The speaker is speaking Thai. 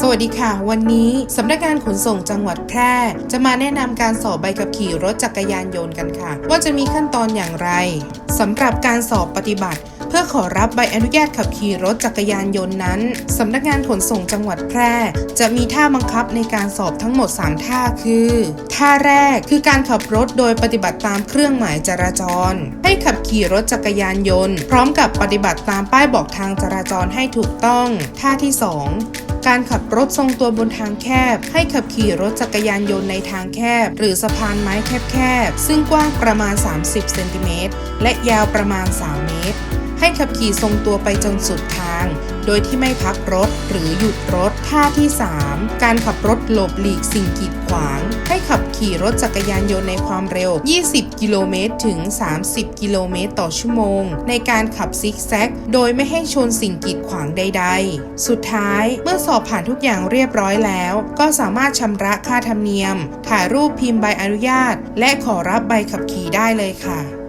สวัสดีค่ะ วันนี้สำนักงานขนส่งจังหวัดแพร่ จะมาแนะนำการสอบใบขับขี่รถจักรยานยนต์กันค่ะ ว่าจะมีขั้นตอนอย่างไรสำหรับการสอบปฏิบัติเพื่อขอรับใบอนุญาตขับขี่รถจักรยานยนต์นั้น สำนักงานขนส่งจังหวัดแพร่ จะมีท่าบังคับในการสอบทั้งหมด 3 ท่าคือ ท่าแรกคือการขับรถโดยปฏิบัติตามเครื่องหมายจราจร ให้ขับขี่รถจักรยานยนต์ พร้อมกับปฏิบัติตามป้ายบอกทางจราจรให้ถูกต้อง ท่าที่ 2 การขับรถทรงตัวบนทางแคบ ให้ขับขี่รถจักรยานยนต์ในทางแคบ หรือสะพานไม้แคบๆ ซึ่งกว้างประมาณ 30 เซนติเมตร และยาวประมาณ 3 เมตร ให้ขับขี่ทรงตัวไปจนสุดทาง โดยที่ไม่พักรถหรือหยุดรถ ท่าที่ 3 การขับรถหลบหลีกสิ่งกีดขวาง ให้ขับ ขี่รถจักรยานยนต์ในความเร็ว 20 กิโลเมตรถึง 30 กิโลเมตรต่อชั่วโมง ในการขับซิกแซก โดยไม่ให้ชนสิ่งกีดขวางใด ๆ สุดท้ายเมื่อสอบผ่านทุกอย่างเรียบร้อยแล้ว ก็สามารถชำระค่าธรรมเนียม ถ่ายรูปพิมพ์ใบอนุญาต และขอรับใบขับขี่ได้เลยค่ะ